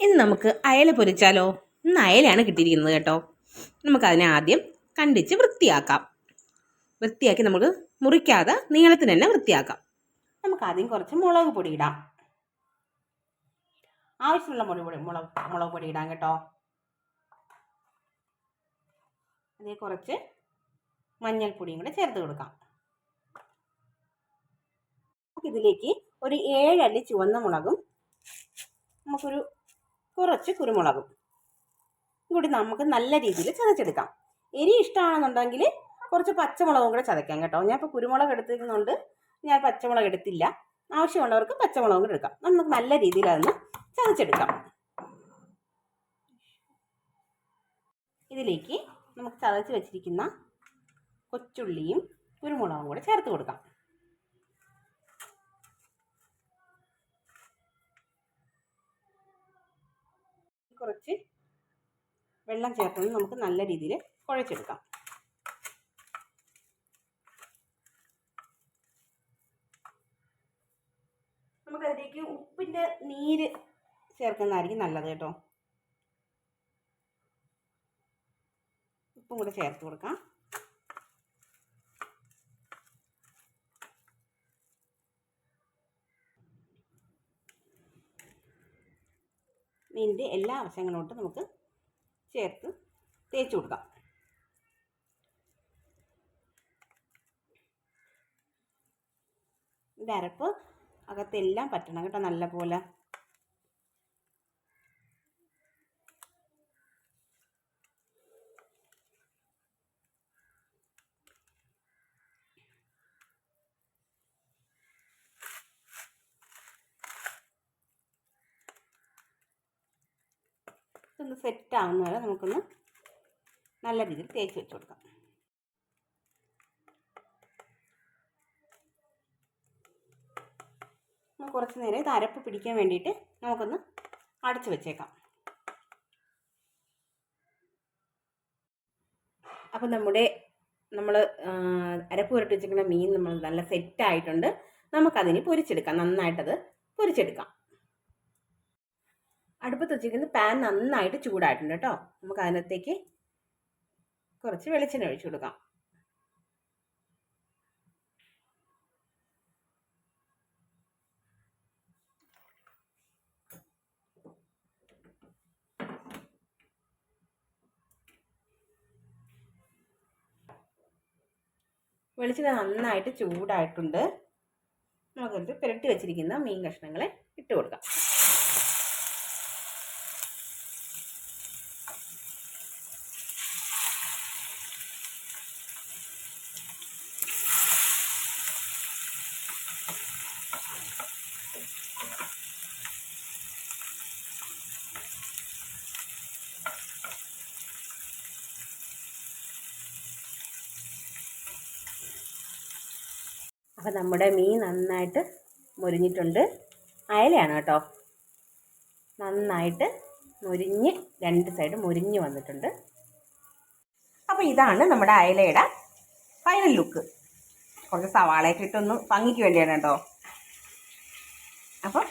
ഇനി നമുക്ക് അയല പൊരിച്ചാലോ? ഇന്ന് അയലയാണ് കിട്ടിയിരിക്കുന്നത് കേട്ടോ. നമുക്കതിനെ ആദ്യം കണ്ടിച്ച് വൃത്തിയാക്കാം. വൃത്തിയാക്കി നമുക്ക് മുറിക്കാതെ നീളത്തിന് തന്നെ വൃത്തിയാക്കാം. നമുക്ക് ആദ്യം കുറച്ച് മുളക് പൊടി ഇടാം. ആവശ്യമുള്ള മുളക് പൊടി മുളക് മുളക് പൊടി ഇടാം കേട്ടോ. അതേ കുറച്ച് മഞ്ഞൾപ്പൊടിയും കൂടെ ചേർത്ത് കൊടുക്കാം. നമുക്കിതിലേക്ക് ഒരു ഏഴല്ലി ചുവന്ന മുളകും നമുക്കൊരു കുറച്ച് കുരുമുളകും. കൂടി നമുക്ക് നല്ല രീതിയിൽ ചതച്ചെടുക്കാം. എരി ഇഷ്ടമാണെന്നുണ്ടെങ്കിൽ കുറച്ച് പച്ചമുളകും കൂടെ ചതയ്ക്കാം കേട്ടോ. ഞാൻ ഇപ്പോൾ കുരുമുളക് എടുത്തിരുന്നുകൊണ്ട് ഞാൻ പച്ചമുളക് എടുത്തില്ല. ആവശ്യമുള്ളവർക്ക് പച്ചമുളകും കൂടെ എടുക്കാം. നമുക്ക് നല്ല രീതിയിൽ അതൊന്ന് ചതച്ചെടുക്കാം. ഇതിലേക്ക് നമുക്ക് ചതച്ച് വെച്ചിരിക്കുന്ന കൊച്ചുള്ളിയും കുരുമുളകും കൂടെ ചേർത്ത് കൊടുക്കാം. കുറച്ച് വെള്ളം ചേർത്ത് നമുക്ക് നല്ല രീതിയിൽ കുഴച്ചെടുക്കാം. നമുക്കതിലേക്ക് ഉപ്പിന്റെ നീര് ചേർക്കുന്നതായിരിക്കും നല്ലത് കേട്ടോ. ഉപ്പും കൂടെ ചേർത്ത് കൊടുക്കാം. മീനിന്റെ എല്ലാ വശങ്ങളോട്ടും നമുക്ക് ചേർത്ത് തേച്ച് കൊടുക്കാം. ഇത് അരപ്പ് അകത്തെല്ലാം പറ്റണം കേട്ടോ നല്ലപോലെ. ഇതൊന്ന് സെറ്റ് ആവുന്ന വരെ നമുക്കൊന്ന് നല്ല രീതിയിൽ തേച്ച് വെച്ച് കൊടുക്കാം. കുറച്ച് നേരം ഇത് അരപ്പ് പിടിക്കാൻ വേണ്ടിയിട്ട് നമുക്കൊന്ന് അടച്ചു വെച്ചേക്കാം. അപ്പം നമ്മുടെ നമ്മൾ അരപ്പ് പുരട്ടി വെച്ചിരിക്കുന്ന മീൻ നമ്മൾ നല്ല സെറ്റായിട്ടുണ്ട് നമുക്കതിന് പൊരിച്ചെടുക്കാം നന്നായിട്ടത് പൊരിച്ചെടുക്കാം. അടുപ്പത്ത് വെച്ചിരിക്കുന്ന പാൻ നന്നായിട്ട് ചൂടായിട്ടുണ്ട് കേട്ടോ. നമുക്ക് അതിനകത്തേക്ക് കുറച്ച് വെളിച്ചെണ്ണ ഒഴിച്ചു കൊടുക്കാം. വെളിച്ചെണ്ണ നന്നായിട്ട് ചൂടായിട്ടുണ്ട്. നമുക്കത് പുരട്ടി വെച്ചിരിക്കുന്ന മീൻ കഷ്ണങ്ങളെ ഇട്ട് കൊടുക്കാം. അപ്പോൾ നമ്മുടെ മീൻ നന്നായിട്ട് മുരിഞ്ഞിട്ടുണ്ട്. അയലയാണ് കേട്ടോ. നന്നായിട്ട് മുരിഞ്ഞ് രണ്ട് സൈഡ് മുരിഞ്ഞ് വന്നിട്ടുണ്ട്. അപ്പോൾ ഇതാണ് നമ്മുടെ അയലയുടെ ഫൈനൽ ലുക്ക് കുറച്ച് സവാളയൊക്കെ ഇട്ടൊന്ന് ഭംഗിക്ക് വേണ്ടിയാണ് കേട്ടോ. അപ്പോൾ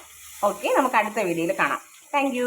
ഓക്കെ നമുക്ക് അടുത്ത വീഡിയോയിൽ കാണാം. താങ്ക്